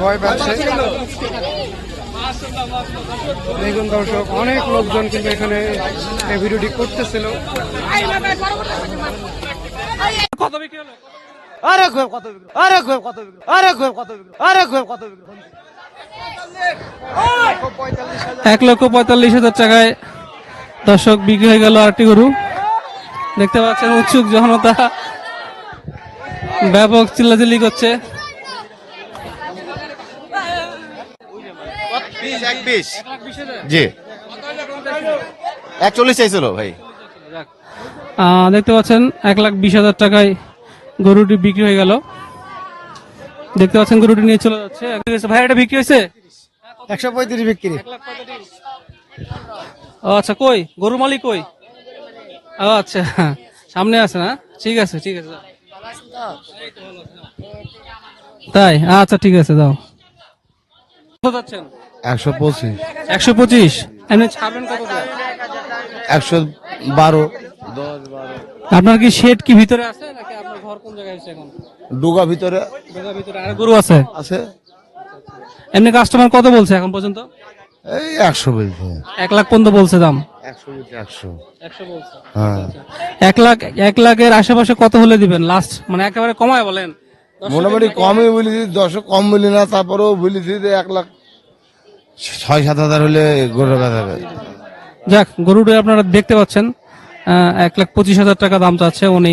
ভয় পাচ্ছে। দেখুন দর্শক অনেক লোকজন কিন্তু এখানে এই ভিডিওটি করতেছিল। কত বিক্রি হলো? আরে খুব কত বিক্রি আরে খুব কত বিক্রি আরে খুব কত বিক্রি আরে খুব কত বিক্রি। এক লক্ষ পঁয়তাল্লিশ হাজার টাকায় দর্শক বিক্রি হয়ে গেল আরেকটি গরু। দেখতে পাচ্ছেন উৎসুক জনতা। ব্যাপক চিল্লাচিল্লি করছে বিশ এক বিশ জি। একচল্লিশ চাইছিল ভাই। দেখতে পাচ্ছেন এক লাখ বিশ হাজার টাকায় গরুটি বিক্রি হয়ে গেল। দেখতে পাচ্ছেন গরুটি নিয়ে চলে যাচ্ছে। ভাই এটা বিক্রি হয়েছে? একশো পঁয়ত্রিশ বিক্রি। ও আচ্ছা কই? গরু মালিক কই? ও আচ্ছা সামনে আছে না? ঠিক আছে ঠিক আছে তাই? আচ্ছা ঠিক আছে যাও। কত যাচ্ছেন? একশো পঁচিশ। একশো পঁচিশ? এমনি ছাড়বেন কত একশো বারো। আপনার কি শেড কি ভিতরে আছে নাকি আপনার ঘর কোন জায়গায় আছে এখন? ডুগা ভিতরে। ঢোকার ভিতরে আর গরু আছে? আছে। এমনি কাস্টমার কত বলছে এখন পর্যন্ত? এই একশো বলছে। এক লাখ পর্যন্ত বলছে দাম? হ্যাঁ। এক লাখ এক লাখের আশেপাশে কত হলে দিবেন লাস্ট মানে একেবারে কমায় বলেন। মোটামুটি কমই বলেছি দশ কম বলি না তারপরেও বলেছি যে এক লাখ ছয়, সাত হাজার হলে গরু যাক, গরুটা আপনারা দেখতে পাচ্ছেন এক লাখ পঁচিশ হাজার টাকা দাম চাচ্ছে। উনি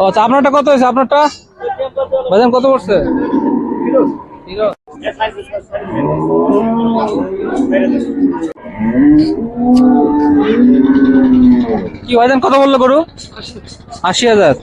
আচ্ছা আপনারটা কত হয়েছে? আপনারটা? বাজান কত পড়ছে? কি বাজান কত বলল গরু? আশি হাজার।